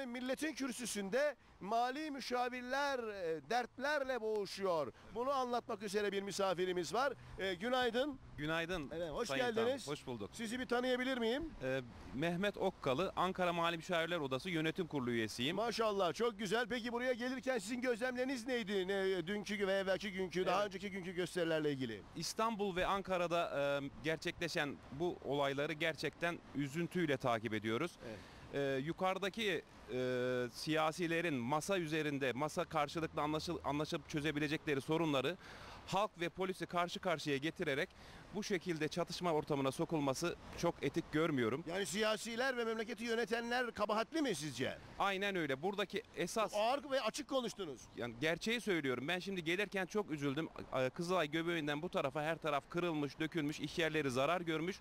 Efendim milletin kürsüsünde mali müşavirler e, dertlerle boğuşuyor. Bunu anlatmak üzere bir misafirimiz var. E, günaydın. Günaydın. Evet, hoş Sayın geldiniz. Tan. Hoş bulduk. Sizi bir tanıyabilir miyim? Ee, Mehmet Okkalı, Ankara Mali Müşavirler Odası Yönetim Kurulu üyesiyim. Maşallah çok güzel. Peki buraya gelirken sizin gözlemleriniz neydi? Ne, dünkü ve evvelki günkü, daha Evet. önceki günkü gösterilerle ilgili. İstanbul ve Ankara'da e, gerçekleşen bu olayları gerçekten üzüntüyle takip ediyoruz. Evet. Ee, yukarıdaki e, siyasilerin masa üzerinde masa karşılıklı anlaşıl, anlaşıp çözebilecekleri sorunları halk ve polisi karşı karşıya getirerek bu şekilde çatışma ortamına sokulması çok etik görmüyorum. Yani siyasiler ve memleketi yönetenler kabahatli mi sizce? Aynen öyle. Buradaki esas Ağır ve açık konuştunuz. yani gerçeği söylüyorum. Ben şimdi gelirken çok üzüldüm. Kızılay göbeğinden bu tarafa her taraf kırılmış, dökülmüş, iş yerleri zarar görmüş.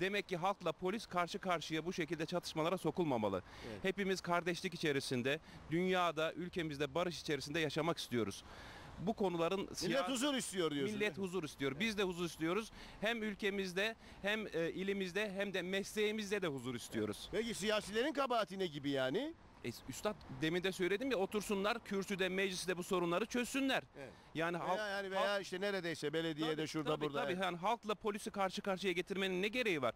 Demek ki halkla polis karşı karşıya bu şekilde çatışmalara sokulmamalı. Evet. Hepimiz kardeşlik içerisinde, dünyada, ülkemizde barış içerisinde yaşamak istiyoruz. Bu konuların Millet huzur istiyor diyorsun. Millet huzur istiyor. Biz de huzur istiyoruz. Hem ülkemizde, hem e, ilimizde, hem de mesleğimizde de huzur istiyoruz. Peki siyasilerin kabahati ne gibi yani? E, Üstad demin de söyledim ya otursunlar kürsüde mecliste bu sorunları çözsünler. Evet. Yani halk, Veya yani veya işte neredeyse belediyede Tabii, şurada tabii, burada. Tabii, yani halkla polisi karşı karşıya getirmenin ne gereği var?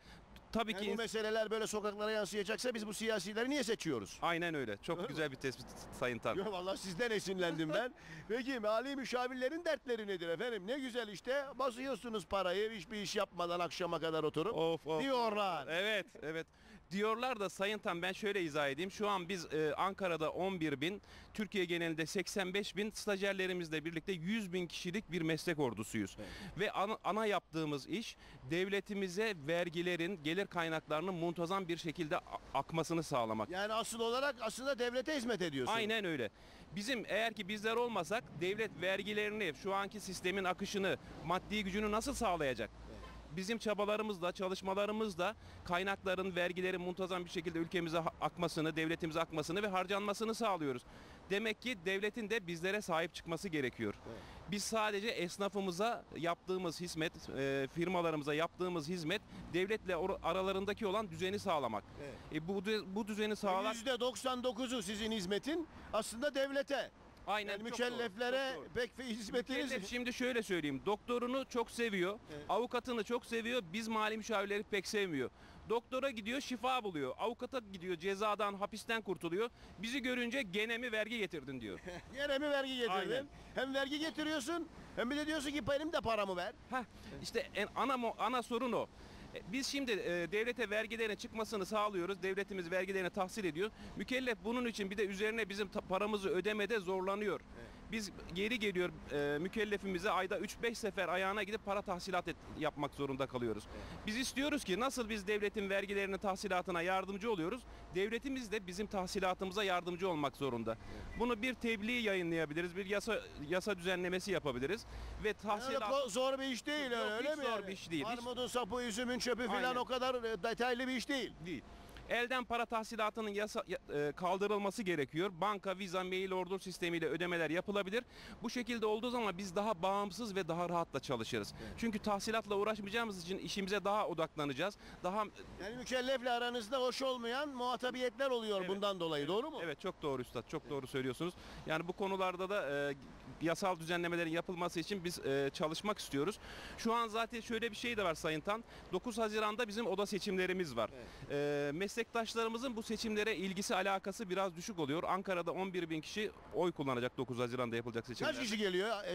Tabii Yani ki bu meseleler böyle sokaklara yansıyacaksa biz bu siyasileri niye seçiyoruz? aynen öyle. Çok güzel bir tespit Sayın Tan. Yok vallahi sizden esinlendim ben. Peki mali müşavirlerin dertleri nedir efendim? Ne güzel işte basıyorsunuz parayı hiçbir iş yapmadan akşama kadar oturup Of of. diyorlar. Evet, evet. Diyorlar da Sayın Tan ben şöyle izah edeyim. Şu an biz e, Ankara'da 11 bin, Türkiye genelinde 85 bin, stajyerlerimizle birlikte 100 bin kişilik bir meslek ordusuyuz. Ve ana, ana yaptığımız iş devletimize vergilerin, gelir kaynaklarının muntazam bir şekilde akmasını sağlamak. Yani asıl olarak aslında devlete hizmet ediyorsun. Aynen öyle. Bizim eğer ki bizler olmasak devlet vergilerini, şu anki sistemin akışını, maddi gücünü nasıl sağlayacak? Bizim çabalarımızla, çalışmalarımızla kaynakların, vergilerin muntazam bir şekilde ülkemize akmasını, devletimize akmasını ve harcanmasını sağlıyoruz. Demek ki devletin de bizlere sahip çıkması gerekiyor. Biz sadece esnafımıza yaptığımız hizmet, e, firmalarımıza yaptığımız hizmet devletle aralarındaki olan düzeni sağlamak. Evet. E, bu bu düzeni sağlar. %99'u sizin hizmetin aslında devlete. Aynen Yani mükelleflere çok doğru. pek hizmetiniz Mükellef şimdi şöyle söyleyeyim. Doktorunu çok seviyor. Evet. Avukatını çok seviyor. Biz mali müşavirleri pek sevmiyor. Doktora gidiyor şifa buluyor. Avukata gidiyor cezadan hapisten kurtuluyor. Bizi görünce gene mi vergi getirdin diyor. Yine mi vergi getirdin? Aynen. Hem vergi getiriyorsun hem bir de diyorsun ki benim de paramı ver. Heh, işte en ana ana sorun o. E, Biz şimdi e, devlete vergilerin çıkmasını sağlıyoruz. Devletimiz vergilerini tahsil ediyor. Mükellef bunun için bir de üzerine bizim paramızı ödemede zorlanıyor. Biz geri geliyor e, mükellefimize ayda 3-5 sefer ayağına gidip para tahsilat et- yapmak zorunda kalıyoruz. Biz istiyoruz ki nasıl biz devletin vergilerinin tahsilatına yardımcı oluyoruz. Devletimiz de bizim tahsilatımıza yardımcı olmak zorunda. Bunu bir tebliğ yayınlayabiliriz. Bir yasa yasa düzenlemesi yapabiliriz ve tahsilat ko- zor bir iş değil öyle, öyle mi? zor yani? bir iş değil. Armudun sapı, üzümün çöpü falan Aynen. o kadar e, detaylı bir iş değil. değil. Elden para tahsilatının yasa, ya- e, kaldırılması gerekiyor. Banka, viza, mail order sistemiyle ödemeler yapılabilir. Bu şekilde olduğu zaman biz daha bağımsız ve daha rahatla çalışırız. Çünkü tahsilatla uğraşmayacağımız için işimize daha odaklanacağız. Daha Yani mükellefle aranızda hoş olmayan muhatabiyetler oluyor Evet. bundan dolayı doğru mu? Evet çok doğru üstad. Çok doğru söylüyorsunuz. Yani bu konularda da e, yasal düzenlemelerin yapılması için biz e, çalışmak istiyoruz. Şu an zaten şöyle bir şey de var Sayın Tan. 9 Haziran'da bizim oda seçimlerimiz var. E, meslektaşlarımızın bu seçimlere ilgisi alakası biraz düşük oluyor. Ankara'da 11 bin kişi oy kullanacak 9 Haziran'da yapılacak seçimler. Kaç kişi geliyor e, e,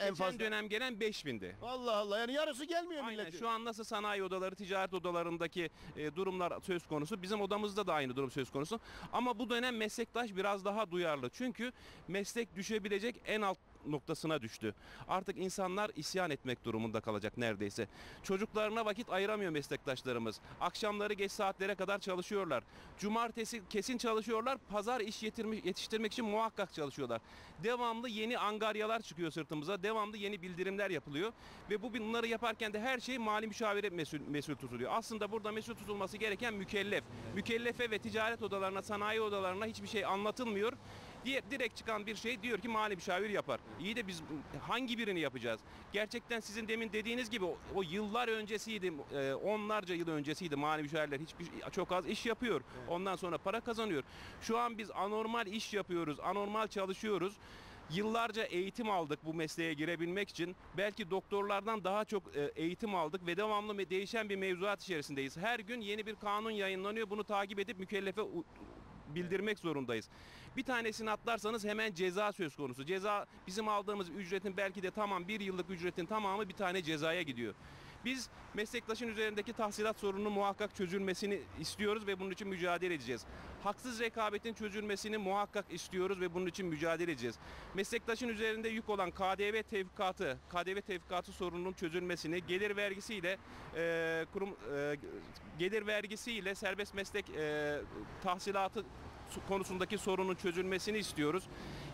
en Geçen fazla? dönem gelen 5 bindi. Allah Allah yani yarısı gelmiyor Aynen şu an nasıl sanayi odaları, ticaret odalarındaki e, durumlar söz konusu. Bizim odamızda da aynı durum söz konusu. Ama bu dönem meslektaş biraz daha duyarlı. Çünkü meslek düşebilecek en alt noktasına düştü. Artık insanlar isyan etmek durumunda kalacak neredeyse. Çocuklarına vakit ayıramıyor meslektaşlarımız. Akşamları geç saatlere kadar çalışıyorlar. Cumartesi kesin çalışıyorlar. Pazar iş yetiştirmek için muhakkak çalışıyorlar. Devamlı yeni angaryalar çıkıyor sırtımıza. Devamlı yeni bildirimler yapılıyor. Ve bu bunları yaparken de her şey mali müşavire mesul, mesul tutuluyor. Aslında burada mesul tutulması gereken mükellef. Mükellefe ve ticaret odalarına, sanayi odalarına hiçbir şey anlatılmıyor Diğer direkt çıkan bir şey diyor ki mali müşavir yapar. İyi de biz hangi birini yapacağız? Gerçekten sizin demin dediğiniz gibi o, o yıllar öncesiydi, e, onlarca yıl öncesiydi mali müşavirler hiçbir çok az iş yapıyor. Ondan sonra para kazanıyor. Şu an biz anormal iş yapıyoruz, anormal çalışıyoruz. Yıllarca eğitim aldık bu mesleğe girebilmek için. Belki doktorlardan daha çok e, eğitim aldık ve devamlı değişen bir mevzuat içerisindeyiz. Her gün yeni bir kanun yayınlanıyor. Bunu takip edip mükellefe bildirmek zorundayız. Bir tanesini atlarsanız hemen ceza söz konusu. Ceza bizim aldığımız ücretin belki de tamam bir yıllık ücretin tamamı bir tane cezaya gidiyor. Biz meslektaşın üzerindeki tahsilat sorununun muhakkak çözülmesini istiyoruz ve bunun için mücadele edeceğiz. Haksız rekabetin çözülmesini muhakkak istiyoruz ve bunun için mücadele edeceğiz. Meslektaşın üzerinde yük olan KDV tevfikatı, KDV tevfikatı sorununun çözülmesini, gelir vergisiyle e, kurum e, gelir vergisiyle serbest meslek e, tahsilatı su- konusundaki sorunun çözülmesini istiyoruz.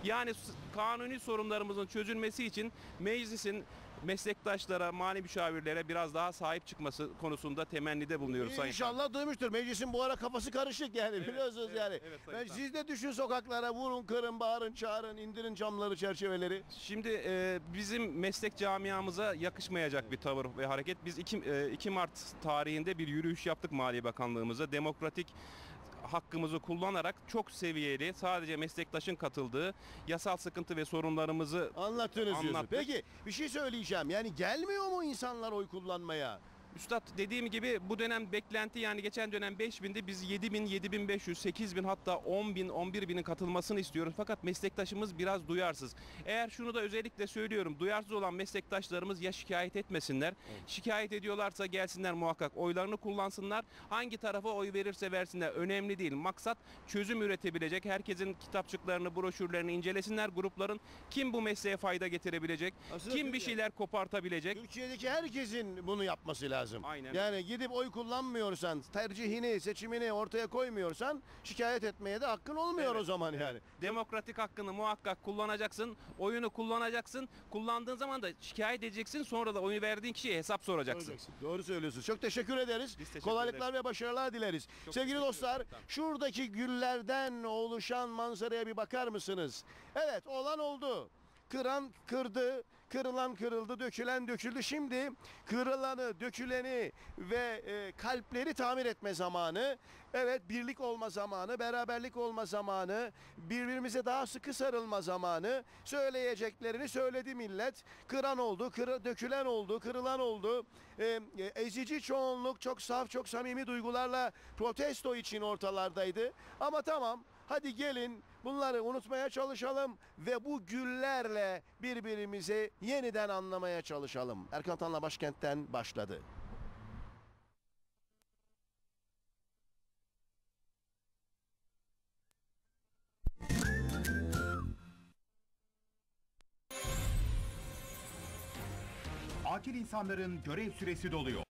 Yani kanuni sorunlarımızın çözülmesi için meclisin meslektaşlara, mali müşavirlere biraz daha sahip çıkması konusunda temennide bulunuyoruz. Sayın İnşallah duymuştur. Meclisin bu ara kafası karışık yani biliyorsunuz evet, yani. evet, Sayın Ben- siz de düşün sokaklara vurun, kırın, bağırın, çağırın, indirin camları, çerçeveleri. Şimdi e, bizim meslek camiamıza yakışmayacak bir tavır ve hareket. Biz 2, e, 2 Mart tarihinde bir yürüyüş yaptık Maliye Bakanlığımıza. Demokratik hakkımızı kullanarak çok seviyeli sadece meslektaşın katıldığı yasal sıkıntı ve sorunlarımızı Anlattınız diyorsun. Anlattık. Peki bir şey söyleyeceğim. Yani gelmiyor mu insanlar oy kullanmaya? Üstad dediğim gibi bu dönem beklenti yani geçen dönem 5000'di biz 7000, 7500, 8000 hatta 10000, 11000'in katılmasını istiyoruz. Fakat meslektaşımız biraz duyarsız. Eğer şunu da özellikle söylüyorum. Duyarsız olan meslektaşlarımız ya şikayet etmesinler. Şikayet ediyorlarsa gelsinler muhakkak oylarını kullansınlar. Hangi tarafa oy verirse versinler önemli değil. Maksat çözüm üretebilecek. Herkesin kitapçıklarını, broşürlerini incelesinler grupların. Kim bu mesleğe fayda getirebilecek? Aslında Kim bir şeyler kopartabilecek? Türkiye'deki herkesin bunu yapması lazım. Aynen. Yani gidip oy kullanmıyorsan, tercihini, seçimini ortaya koymuyorsan şikayet etmeye de hakkın olmuyor Evet, o zaman yani. Demokratik hakkını muhakkak kullanacaksın. Oyunu kullanacaksın. Kullandığın zaman da şikayet edeceksin. Sonra da oyu verdiğin kişiye hesap soracaksın. Soracaksın. Doğru söylüyorsunuz. Çok teşekkür ederiz. Biz teşekkür Kolaylıklar ve başarılar dileriz. Çok Sevgili dostlar, ederim. Şuradaki güllerden oluşan manzaraya bir bakar mısınız? Evet, olan oldu. Kıran kırdı, kırılan kırıldı, dökülen döküldü. Şimdi kırılanı, döküleni ve e, kalpleri tamir etme zamanı. Evet, birlik olma zamanı, beraberlik olma zamanı, birbirimize daha sıkı sarılma zamanı. Söyleyeceklerini söyledi millet. Kıran oldu, kırı, dökülen oldu, kırılan oldu. E, e, ezici çoğunluk çok saf, çok samimi duygularla protesto için ortalardaydı. Ama tamam, hadi gelin bunları unutmaya çalışalım ve bu güllerle birbirimizi yeniden anlamaya çalışalım. Erkan Tan'la başkentten başladı. Akil insanların görev süresi doluyor.